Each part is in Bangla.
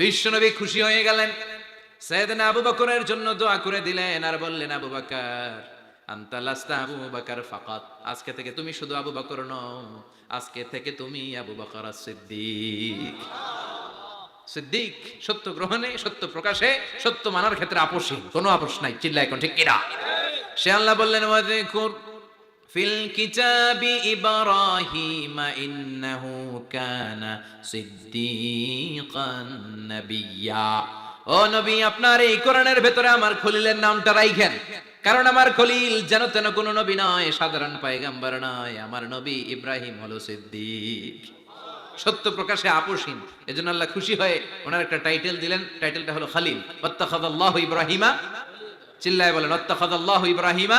বিশ্বনবী খুশি হয়ে গেলেন। সৈয়দনা আবু বকরের জন্য দোয়া করে দিলেন আর বললেন, আবু বকর, আনতা লাস্তা আবু বকর ফাকাত। আজকে থেকে তুমি শুধু আবু বকর নও, আজকে থেকে তুমি আবু বকর সিদ্দিক। সিদ্দিক সত্য গ্রহণে, সত্য প্রকাশে, সত্য মানার ক্ষেত্রে আপোষহীন। কোনো আপোষ নাই চিল্লা এখন ঠিক কিনা সে আল্লাহ বললেন ওয়াযকুর ফিল কিতাবি ইব্রাহিম ইন্নাহু কানা সিদ্দিকান নাবিয়্যা ও নবী, আপনার এই কোরআনের ভেতরে আমার খলিলের নামটা রাইখেন। কারণ আমার খলিল যেন তেন কোনো নবী নয়, সাধারণ পায়গাম্বার নয়, আমার নবী ইব্রাহিম হলো সিদ্দিক। সত্য প্রকাশে আপোষহীন এজন্য আল্লাহ খুশি হয়ে ওনার একটা টাইটেল দিলেন, টাইটেলটা হলো খালিল। ওয়াত্তাখাদাল্লাহু ইব্রাহিমা। চিল্লায় বলেন ওয়াত্তাখাদাল্লাহু ইব্রাহিমা।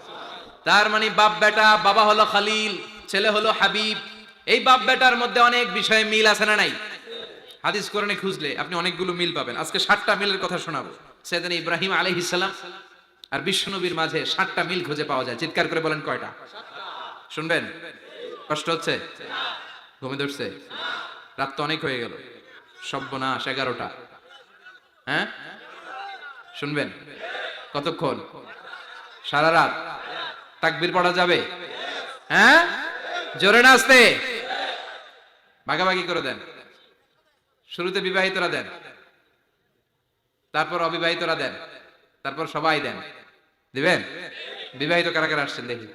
তার মানে বাপ বেটা, বাবা হলো খালিল, ছেলে হলো হাবিব। এই বাপ বেটার মধ্যে অনেক বিষয়ে মিল আছে না নাই? হাদিস কোরআনে খুঁজলে আপনি অনেকগুলো মিল পাবেন। আজকে ষাটটা মিলের কথা শোনাবো। সেদিন ইব্রাহিম আলাইহিস সালাম আর বিশ্বনবীর মাঝে ষাটটা মিল খুঁজে পাওয়া যায়। চিৎকার করে বলেন কয়টা? শুনবেন? কষ্ট হচ্ছে? ঘুমে ধরছে? রাত তো অনেক হয়ে গেল। সব্যনাশ এগারোটা। হ্যাঁ? শুনবেন? কতক্ষণ? সারা রাত? তাকবির পড়া যাবে? হ্যাঁ? জোরে না আসতে ভাগাভাগি করে দেন। শুরুতে বিবাহিতরা দেন। তারপর অবিবাহিতরা দেন। তারপর সবাই দেন। দিবেন? বিবাহিত কারা কারা আসছেন দেখি।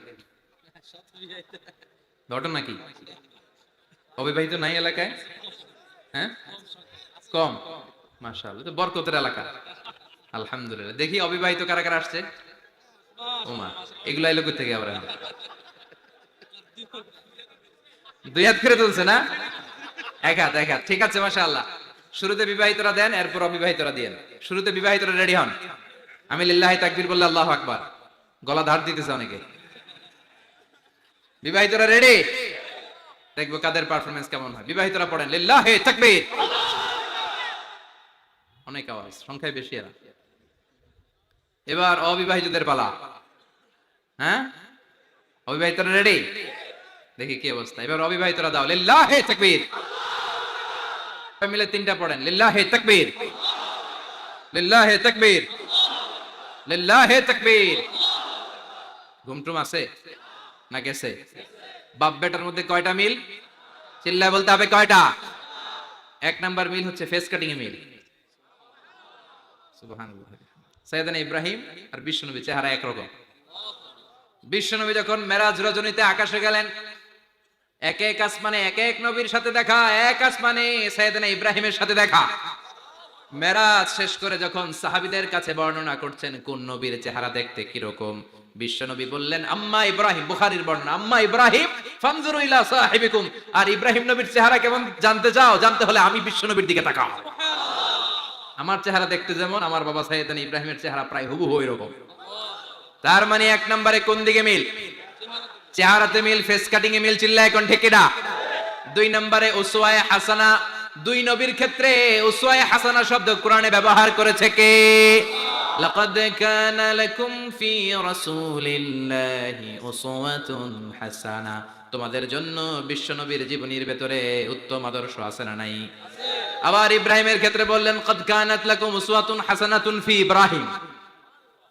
ঘটনা কি? অবিবাহিত নাই এলাকায়? হ্যাঁ? কম। তো বরকতের এলাকা। আলহামদুলিল্লাহ। দেখি অবিবাহিত কারা কারা আসছে? ওমা এগুলা এলো থেকে দুই হাত তুলছে না? এক হাত এক হাত। ঠিক আছে, মাশাআল্লাহ। শুরুতে বিবাহিতরা দেন, এরপর অবিবাহিতরা শুরুতে বিবাহিতরা রেডি হন। আমি লিল্লাহি তাকবীর বললে আল্লাহু আকবার। গলা ধার দিতেছে অনেকে। বিবাহিতরা রেডি? দেখব কাদের পারফরমেন্স কেমন হয়। বিবাহিতরা পড়েন, লিল্লাহি তাকবীর। অনেক আওয়াজ, সংখ্যায় বেশি এরা। এবার অবিবাহিতদের পালা। হ্যাঁ? অবিবাহিতরা রেডি দেখি কি অবস্থা। এবার অবিবাহিতরা দাও। লিল্লাহি তাকবীর। মিলে তিনটা পড়েন। লিল্লাহি তাকবীর। লিল্লাহি তাকবীর। লিল্লাহি তাকবীর। ঘুমটুম আছে? না গেছে? বাপ বেটার মধ্যে কয়টা মিল? চিল্লায় বলতে হবে কয়টা? এক নাম্বার মিল হচ্ছে ফেস কাটিং এ মিল। সুবহানাল্লাহ। সৈয়দানা ইব্রাহিম আর বিশ্বনবী চেহারা একরকম। বিশ্বনবী যখন মেরাজ রজনীতে আকাশে গেলেন, এক এক আসমানে, এক এক নবীর সাথে দেখা, এক আসমানে সৈয়দনা ইব্রাহিমের সাথে দেখা। মেরাজ শেষ করে যখন সাহাবিদের কাছে বর্ণনা করছেন, কোন নবীর চেহারা দেখতে কীরকম বিশ্বনবী বললেন, আম্মা ইব্রাহিম, বুখারীর বর্ণনা, আম্মা ইব্রাহিম, ফানজুরু ইলা সাহিবিকুম। আর ইব্রাহিম নবীর চেহারা কেমন, জানতে চাও? জানতে হলে আমি বিশ্বনবীর দিকে তাকাও। আমার চেহারা দেখতে যেমন, আমার বাবা সাইয়েদান ইব্রাহিমের চেহারা প্রায় হুবহু এরকম তার মানে এক নম্বরে কোন দিকে মিল? চেহারাতে মিল ফেস কাটিং এ মিল চিল্লা এখন ঠেকেডা? দুই নম্বরে উসওয়ায়ে হাসানা দুই নবীর ক্ষেত্রে উসওয়ায়ে হাসানা শব্দ কোরআনে ব্যবহার করেছে কে? লাকাদ কানা লাকুম ফি রাসূলিল্লাহি উসওয়াতুন হাসানা। তোমাদের জন্য বিশ্বনবীর জীবনীর ভেতরে উত্তম আদর্শ আছে না নাই? আবার ইব্রাহিমের ক্ষেত্রে বললেন কদ কানাত লাকুম উসওয়াতুন হাসানাতুন ফি ইব্রাহিম।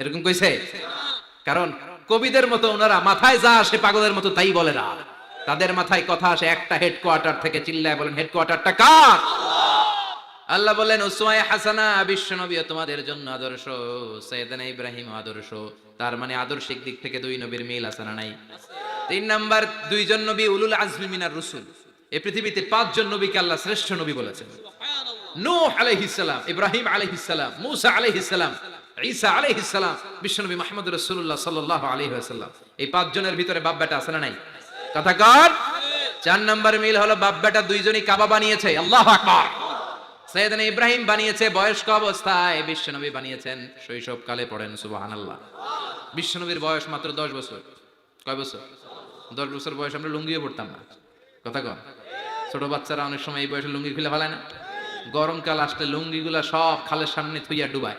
এরকম কইছে? কারণ কবিদের মতো ওনারা মাথায় যা আসে পাগলের মতো তাই বলে না। তাদের মাথায় কথা আসে একটা হেডকোয়ার্টার থেকে চিল্লায় বলেন হেডকোয়ার্টারটা কার? আল্লাহ বলেন, উসওয়ায়ে হাসানা, বিশ্বনবী, তোমাদের জন্য আদর্শ। সৈয়দানা ইব্রাহিম আদর্শ। তার মানে আদর্শিক দিক থেকে দুই নবীর মিল আছে না নাই? তিন নাম্বার, দুইজন নবী উলুল আজমি মিনার রসুল। এই পৃথিবীতে পাঁচজন নবীকে আল্লাহ শ্রেষ্ঠ নবী বলেছেন। নূহ আলাইহিস সালাম, ইব্রাহিম আলাইহিস সালাম, মূসা আলাইহিস সালাম। ঈসা আলাইহিস সালাম বিশ্বনবী মুহাম্মদ রাসূলুল্লাহ সাল্লাল্লাহু আলাইহি ওয়াসাল্লাম। এই পাঁচজনের ভিতরে বাপ বেটা আছে না নাই? কথা কর চার নম্বর মিল হলো বাপ বেটা দুইজনই কাবা বানিয়েছে। আল্লাহ আকবার। সৈয়দনা ইব্রাহিম বানিয়েছে, বয়স্ক অবস্থায় বিশ্বনবী বানিয়েছেন। শৈশবকালে পড়েন, সুবহানাল্লাহ। বিশ্বনবীর বয়স মাত্র দশ বছর। কয় বছর? দশ বছর বয়স আমরা লুঙ্গিও পড়তাম না। কথা কন। ছোট বাচ্চারা অনেক সময় এই বয়সে লুঙ্গি খুলে ফেলায় না। গরমকাল আসলে লুঙ্গিগুলা সব খালের সামনে থুইয়া ডুবায়।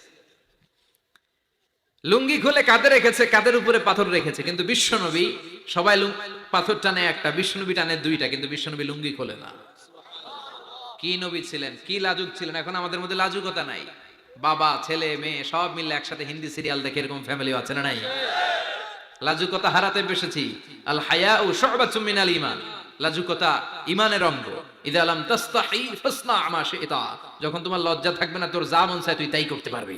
লুঙ্গি খুলে কাঁধে রেখেছে, কাঁধের উপরে পাথর রেখেছে। কিন্তু বিশ্বনবী সবাই পাথর টানে একটা, বিশ্বনবী টানে দুইটা, কিন্তু বিশ্বনবী লুঙ্গি খোলে না। কি নবী ছিলেন, কি লাজুক ছিলেন? এখন আমাদের মধ্যে লাজুকতা নাই। বাবা, ছেলে, মেয়ে, সব মিলে একসাথে হিন্দি সিরিয়াল দেখে এরকম ফ্যামিলি আছে না নাই? লাজুকতা হারাতে বসেছি। আল হায়া ও শুবাতুম মিনাল ঈমান। লাজুকতা ইমানের অঙ্গ। ইদা আলাম তাস্তাহি ফাসনা শিতা। যখন তোমার লজ্জা থাকবে না, তোর যা মন চায় তুই তাই করতে পারবি।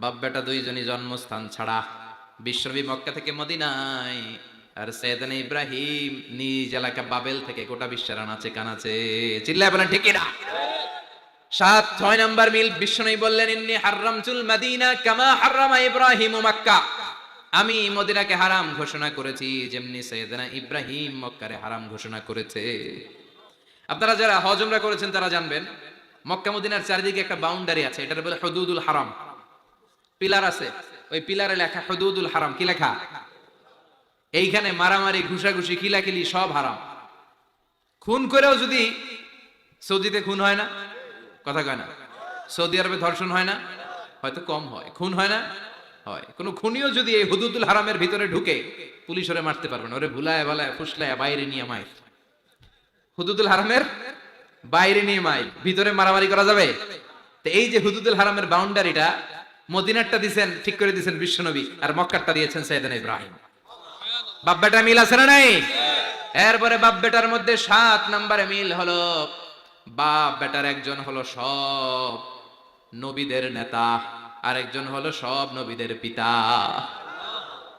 বাপ বেটা দুইজনই জন্মস্থান ছাড়া। বিশ্বনবী মক্কা থেকে মদিনায়। আর সৈয়দান ইব্রাহিম নিজ এলাকা বাবেল থেকে গোটা বিশ্বের আনাচে কানাচে। চিল্লায় বলেন, ঠিক না সাত, ছয় নাম্বার মিল বিষ্ণু বললেন, ইন্নি হারামতুল মাদিনা কামা হারামা ইব্রাহিম মক্কা। আমি মদিনাকে হারাম ঘোষণা করেছি, যেমনি সৈয়দনা ইব্রাহিম মক্কারে হারাম ঘোষণা করেছে। আপনারা যারা হজমরা করেছেন, তারা জানবেন, মক্কা মদিনার চারিদিকে একটা বাউন্ডারি আছে, এটার বলে হদুদুল হারাম। পিলার আছে, ওই পিলারে লেখা হদুদুল হারাম, কি লেখা? এইখানে মারামারি, ঘুষাঘুষি কিলাকিলি সব হারাম। খুন করেও যদি সৌদিতে খুন হয় না, কথা কয় না। সৌদি আরবে ধর্ষণ হয় না, হয়তো কম হয়। খুন হয় না, হয়। কোন খুনিও যদি এই হুদুদুল হারামের ভিতরে ঢুকে পুলিশ ওরে মারতে পারবে না। ওরে ভুলায় ভালায়, ফুসলায়, বাইরে নিয়ে মায় হুদুদুল হারামের বাইরে নিয়ে মাই ভিতরে মারামারি করা যাবে? তো এই যে হুদুদুল হারামের বাউন্ডারিটা মদিনারটা দিছেন, ঠিক করে দিছেন বিশ্বনবী, আর মক্কারটা দিয়েছেন সৈয়দান ইব্রাহিম। বাপ বেটা মিল আছে না নাই? এরপরে বাপ বেটার মধ্যে সাত নম্বরে মিল হলো বাপ বেটার একজন হলো সব নবীদের নেতা আর একজন হলো সব নবীদের পিতা।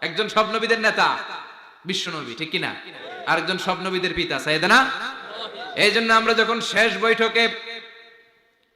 একজন সব নবীদের নেতা বিশ্ব নবী ঠিক কিনা? আরেকজন সব নবীদের পিতা সাইদানা এই জন্য আমরা যখন শেষ বৈঠকে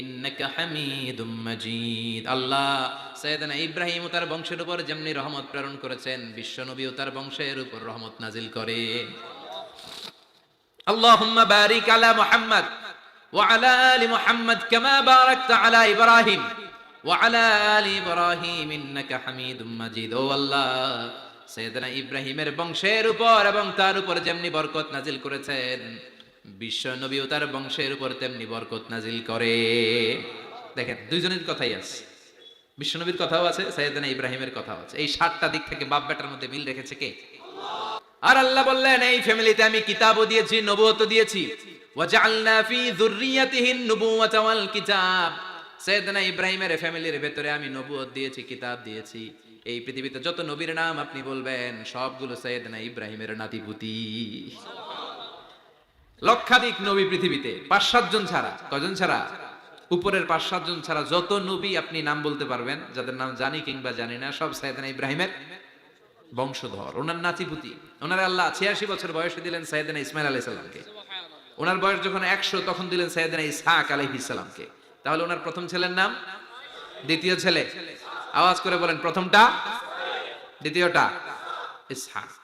ইন্নাকা হামিদুম মাজিদ। আল্লাহ সাইয়েদনা ইব্রাহিম ও তার বংশের উপর যেমনি রহমত প্রেরণ করেছেন বিশ্বনবী ও তার বংশের উপর রহমত নাজিল করে। আল্লাহুম্মা বারিক আলা মুহাম্মদ ওয়া আলা আলি মুহাম্মদ কামা বারাকতা আলা ইব্রাহিম ওয়া আলা আলি ইব্রাহিম ইন্নাকা হামিদুম মাজিদ। ও আল্লাহ সাইয়েদনা ইব্রাহিমের বংশের উপর এবং তার উপর যেমনি বরকত নাজিল করেছেন বিশ্ব নবী ও তার বংশের উপর তেমনি বরকত নাজিল করে। দেখেন, দুইজনের কথাই আছে। বিশ্বনবীর কথাও আছে সৈয়দনা ইব্রাহিমের কথাও আছে। এই সাতটা দিক থেকে বাপ বেটার মধ্যে মিল রেখেছে কে? আর আল্লাহ বললেন, এই ফ্যামিলিতে আমি কিতাবও দিয়েছি, নবুয়তও দিয়েছি। ওয়াজআলনা ফি যুররিয়াতিহি নুবুওয়াতা ওয়াল কিতাব। সাইয়েদনা ইব্রাহিমের ফ্যামিলির ভেতরে আমি নবুয়ত দিয়েছি, কিতাব দিয়েছি। এই পৃথিবীতে যত নবীর নাম আপনি বলবেন, সবগুলো সাইয়েদনা ইব্রাহিমের নাতিপুতি। লক্ষাধিক নবী পৃথিবীতে পাঁচ সাতজন ছাড়া। কজন ছাড়া? উপরের পাঁচ সাতজন ছাড়া যত নবী আপনি নাম বলতে পারবেন, যাদের নাম জানি কিংবা জানি না, সব সাইয়েদনা ইব্রাহিমের বংশধর। ওনার নাতিপুতি। ওনার আল্লাহ ছিয়াশি বছর বয়সে দিলেন সাইয়েদনা ইসমাইল আলাইহিস সালামকে। ওনার বয়স যখন একশো, তখন দিলেন সাইয়েদনা ইসহাক আলাইহিস সালামকে। তাহলে ওনার প্রথম ছেলের নাম? দ্বিতীয় ছেলে। আওয়াজ করে বলেন, প্রথমটা? দ্বিতীয়টা? ইসহাক।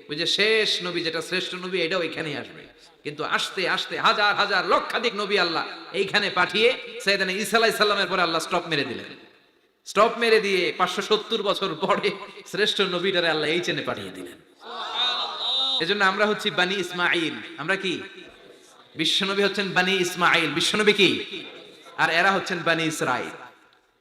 ওই যে শেষ নবী, যেটা শ্রেষ্ঠ নবী এটাও এখানেই আসবে। কিন্তু আসতে আসতে হাজার হাজার, লক্ষাধিক নবী আল্লাহ এইখানে পাঠিয়ে সাইয়েদনা ঈসা আলাইহিস সালামের পরে আল্লাহ স্টপ মেরে দিলেন। স্টপ মেরে দিয়ে পাঁচশো সত্তর বছর পরে শ্রেষ্ঠ নবীটারে আল্লাহ এই চেনে পাঠিয়ে দিলেন। এজন্য আমরা হচ্ছি বানি ইসমাইল আমরা কি? বিশ্বনবী হচ্ছেন বানি ইসমাইল বিশ্বনবী কি? আর এরা হচ্ছেন Bani Israel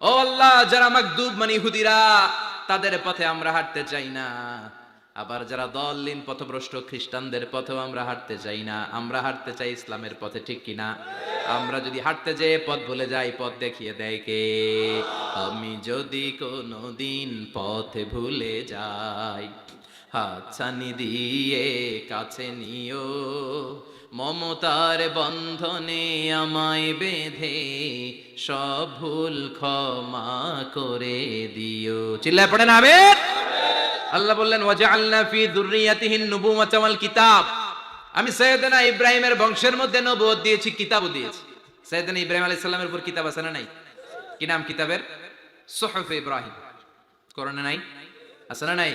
ও আল্লাহ, যারা মাকদুব মানে ইহুদিরা, তাদের পথে আমরা হাঁটতে চাই না। আবার যারা দলিন পথভ্রষ্ট খ্রিস্টানদের পথেও আমরা হাঁটতে চাই না। আমরা হাঁটতে চাই ইসলামের পথে, ঠিক কিনা? আমরা যদি হাঁটতে যেয়ে পথ ভুলে যাই, পথ দেখিয়ে দেয় কে? আমি যদি কোনো দিন পথে ভুলে যাই হাতছানি দিয়ে কাছে নিও। মমতার বন্ধনে আমায় বেঁধে, সব ভুল ক্ষমা করে দিও। চিল্লায় পড়েন আমের আল্লাহ বললেন, ওয়াজআলনা ফি যুররিয়াতিহিন নুবুওয়াতা ওয়াল কিতাব। আমি সৈয়দনা ইব্রাহিমের বংশের মধ্যে নবুয়ত দিয়েছি, কিতাবও দিয়েছি। সৈয়দনা ইব্রাহিম আলাইহিস সালামের উপর কিতাব আছে না নাই? কি নাম কিতাবের? সুহফ ইব্রাহিম। কোরআনে নাই? আছে না নাই?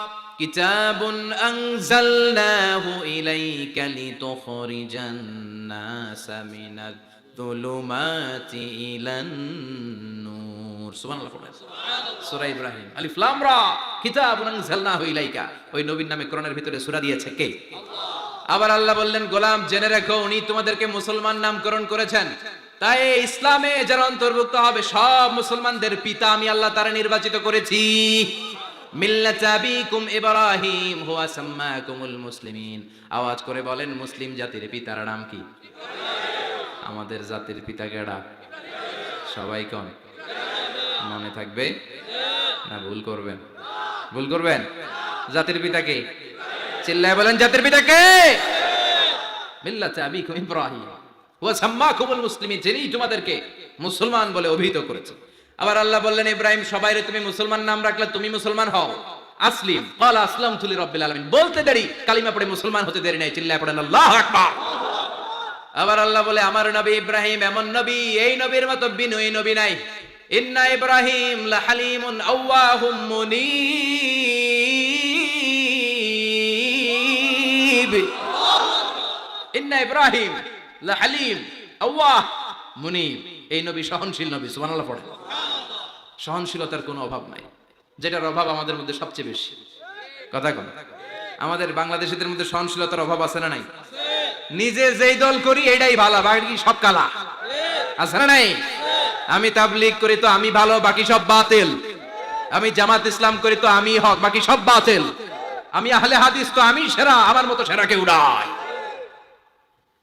কিতাবুন আনজালনাহু ইলাইকা লিতুখরিজান নাসা মিনাদ যুলুমাতি ইলান নূর। সুবহানাল্লাহ পড়েন। সূরা ইব্রাহিম। আলিফ লাম রা। কিতাবুন আনজালনাহু ইলাইকা। ওই নবীর নামে কোরআনের ভিতরে সূরা দিয়েছে কে? আবার আল্লাহ বললেন, গোলাম, জেনে রাখো, উনি তোমাদেরকে মুসলমান নামকরণ করেছেন। তাই ইসলামে যারা অন্তর্ভুক্ত হবে, সব মুসলমানদের পিতা আমি আল্লাহ তারা নির্বাচিত করেছি। হুয়া আওয়াজ করে বলেন, মুসলিম জাতির পিতার নাম কি? আমাদের জাতির পিতা কেডা? সবাই কন? মনে থাকবে? না, ভুল করবেন। ভুল করবেন? জাতির পিতাকে চিল্লায় বলেন, জাতির পিতাকে মিল্লাত আবিকুম ইব্রাহিম ওয়া সাম্মাকুমুল মুসলিমিন, যিনি তোমাদেরকে মুসলমান বলে অভিহিত করেছে আবার আল্লাহ বললেন, ইব্রাহিম সবাইরে তুমি মুসলমান নাম রাখলে তুমি মুসলমান হও। আসলিম, ক্বাল আসলামতু লিরাব্বিল আলামিন। বলতে দেরি, কালিমা পড়ে মুসলমান হতে দেরি নাই, চিল্লায় পড়েন আকবার। আবার আল্লাহ বলে, আমার নবী ইব্রাহিম এমন নবী, এই নবীর মতো বিনয়ী নবী নাই। ইন্না ইব্রাহিম লাহালিমুন আওয়াহুম মুনীব। ইন্না ইব্রাহিম লাহালিম আওয়াহ মুনীব। এই নবী সহনশীল নবী, সুবহানাল্লাহ পড়ে। সহনশীলতার কোনো অভাব নাই। যেটার অভাব আমাদের মধ্যে সবচেয়ে বেশি। কথা কন। আমাদের বাংলাদেশিদের মধ্যে সহনশীলতার অভাব আছে না নাই? নিজে যেই দল করি, এটাই ভালো, বাকি সব কালা? আছে না নাই? আমি তাবলিগ করি তো আমি ভালো, বাকি সব বাতিল। আমি জামাত ইসলাম করি তো আমি হক, বাকি সব বাতিল। আমি আহলে হাদিস তো আমি সেরা, আমার মতো সেরা কেউ নাই।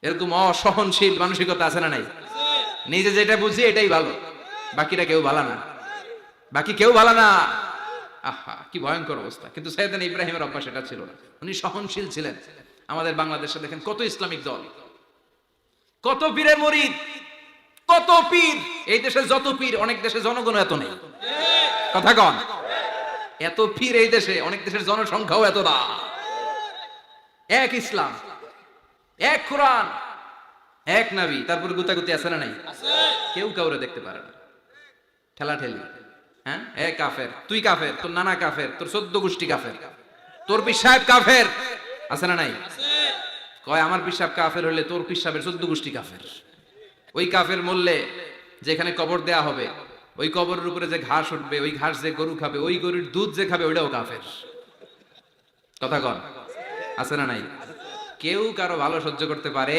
এরকম অসহনশীল মানসিকতা আছে না নাই? নিজে যেটা বুঝি এটাই ভালো। বাকিটা কেউ ভালো না। বাকি কেউ ভালো না। আহা, কি ভয়ঙ্কর অবস্থা। কিন্তু সৈয়দান ইব্রাহিমের অভ্যাস এটা ছিল না। উনি সহনশীল ছিলেন। আমাদের বাংলাদেশে দেখেন কত ইসলামিক দল। কত পীরের মরিদ। কত পীর। এই দেশে যত পীর, অনেক দেশে জনগণ এত নেই। কথা কন। এত পীর এই দেশে, অনেক দেশের জনসংখ্যাও এত না। এক ইসলাম, এক কোরআন। এক নাবি তারপর গুতাগুতি আছে না নাই? কেউ কাউরে দেখতে পারে না। ঠেলা ঠেলি। হ্যাঁ? এ কাফের তুই কাফের তোর নানা কাফের তোর চোদ্দ গোষ্ঠী কাফের। তোর পিসাব কাফের। আছে না নাই? কয় আমার পিসাব কাফের হলে তোর পিসাবের চোদ্দ গোষ্ঠী কাফের। ওই কাফের মরলে যেখানে কবর দেয়া হবে ওই কবরের উপরে যে ঘাস উঠবে ওই ঘাস যে গরু খাবে ওই গরুর দুধ যে খাবে ওইটাও কাফের। কথা কন। আছে না নাই? কেউ কারও ভালো সহ্য করতে পারে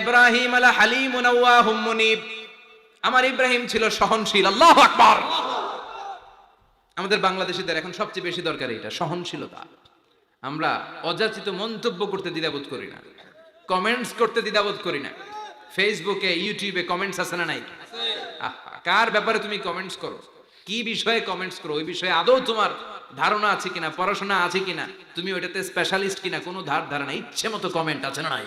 ইব্রাহিম আলা আমার ইব্রাহিম ছিল সহনশীল, আল্লাহ আকবার। আমাদের বাংলাদেশিদের এখন সবচেয়ে বেশি দরকার এটা, সহনশীলতা। আমরা অযাচিত মন্তব্য করতে দ্বিধাবোধ করি না কমেন্টস করতে দ্বিধাবোধ করি না। ফেসবুকে ইউটিউবে কমেন্টস আছে না নাই? কার ব্যাপারে তুমি কমেন্টস করো? কি বিষয়ে কমেন্টস করো? ওই বিষয়ে আদৌ তোমার ধারণা আছে কিনা, পড়াশোনা আছে কিনা? তুমি ওইটাতে স্পেশালিস্ট কিনা? কোনো ধার ধারণা, ইচ্ছে মতো কমেন্ট আছে না নাই?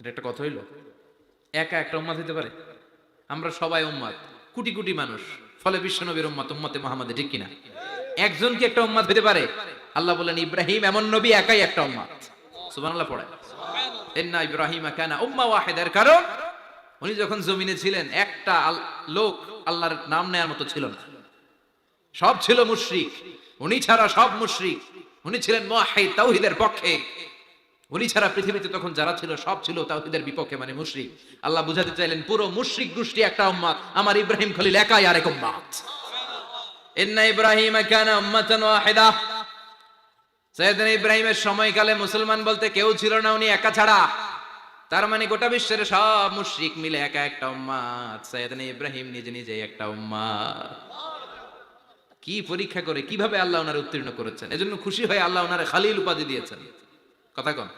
এটা একটা কথা হইল? একা একটা উম্মাদ হতে পারে? আমরা সবাই উম্মাদ কোটি কোটি মানুষ ফলে বিশ্বনবীর উম্মাত উম্মতে মোহাম্মদে ঠিক কিনা? একজন কি একটা উম্মাদ হতে পারে? আল্লাহ বলেন ইব্রাহিম এমন নবী একাই একটা উম্মাদ। সুবহানাল্লাহ পড়ে। ইন্না ইব্রাহিম কানা উম্মা ওয়াহিদার। কারণ উনি যখন জমিনে ছিলেন একটা লোক আল্লাহর নাম নেয়ার মতো ছিল না। সব ছিল মুশরিক। উনি ছাড়া সব মুশরিক। উনি ছিলেন মুয়াহিদ তাওহীদের পক্ষে। উনি ছাড়া পৃথিবীতে তখন যারা ছিল, সব ছিল তাওহীদের বিপক্ষে মানে মুশরিক। আল্লাহ বুঝাতে চাইলেন, পুরো মুশরিক গোষ্ঠী একটা উম্মাত আমার ইব্রাহিম খলিল একাই আরেক উম্মাত ইন্না ইব্রাহিম কানা উম্মাতান ওয়াহিদা। সৈয়দনা ইব্রাহিমের সময়কালে মুসলমান বলতে কেউ ছিল না উনি একা ছাড়া। তার মানে গোটা বিশ্বের সব মুশরিক মিলে একা একটা উম্মাত সৈয়দনা ইব্রাহিম নিজে নিজে একটা উম্মাত কি পরীক্ষা করে, কীভাবে আল্লাহ ওনার উত্তীর্ণ করেছেন? এজন্য খুশি হয়ে আল্লাহ ওনার খালিল উপাধি দিয়েছেন। কথা কন।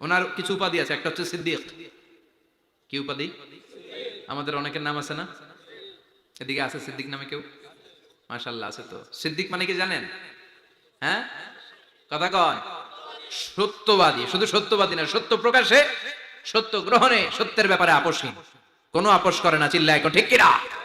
ওনার কিছু উপাধি আছে, একটা হচ্ছে সিদ্দিক। কি উপাধি? আমাদের অনেকের নাম আছে না? এদিকে আছে সিদ্দিক নামে কেউ? মাশাল্লাহ আছে তো। সিদ্দিক মানে কি জানেন? হ্যাঁ? কথা কন। সত্যবাদী, শুধু সত্যবাদী না, সত্য প্রকাশে, সত্য গ্রহণে সত্যের ব্যাপারে আপোষহীন। কোনো আপোষ করে না এখন ঠিক কিনা?